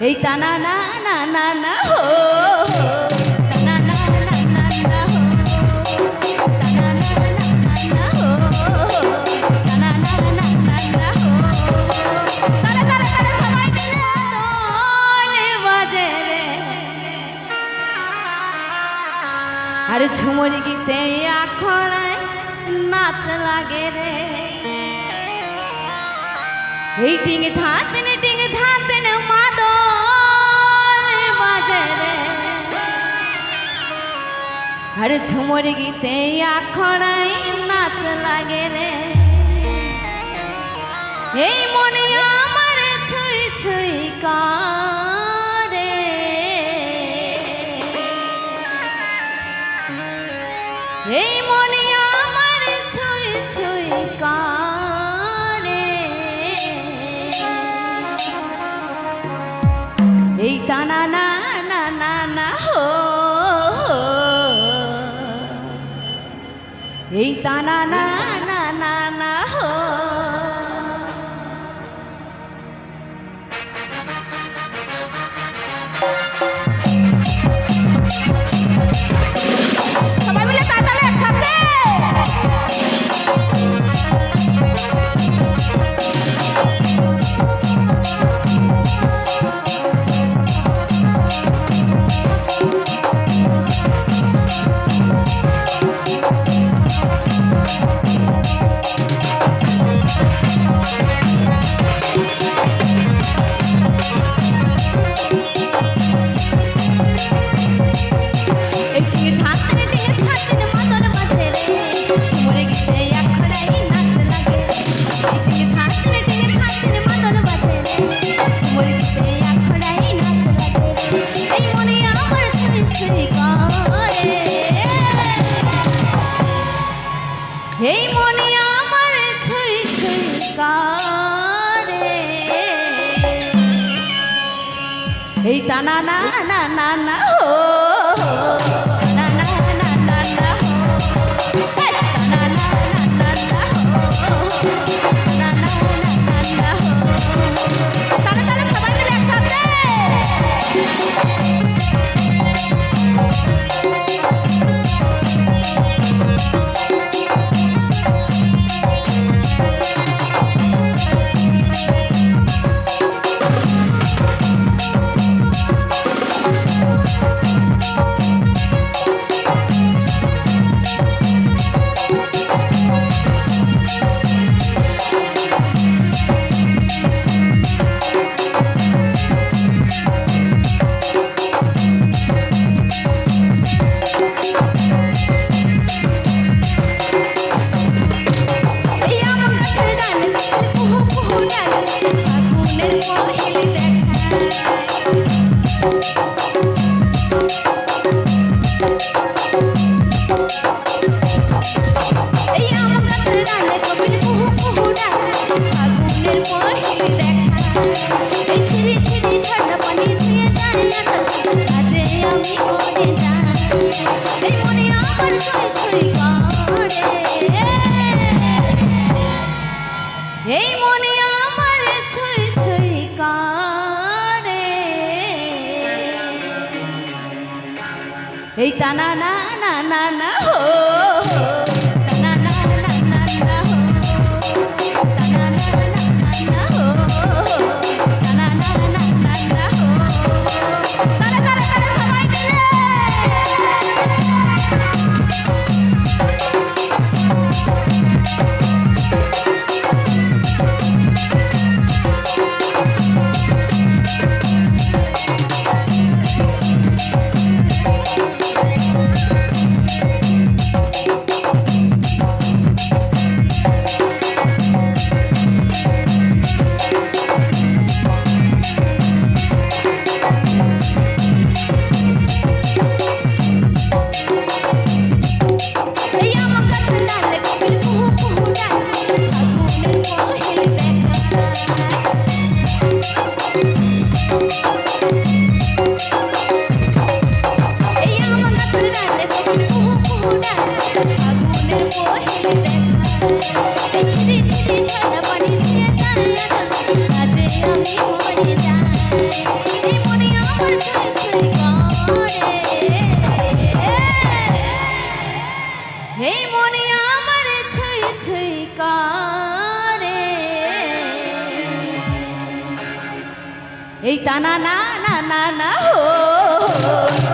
এই তা না না না না না হো আরে ঝুমর গীতে আখড়ায় নাচ লাগে রে এই টিং ধাত টিং থাক আরে ঝুমর গীতে আখড়াই নাচ লাগে রে এই মনে আমার ছুঁই ছুঁই করে এই মনে আমার ছুঁই ছুঁই করে এই টানা না এই তা না না না না না হো। Hey, ta na na na na na, oh. oh. এই মনে তা না না না না না এই টানা না না না না হো।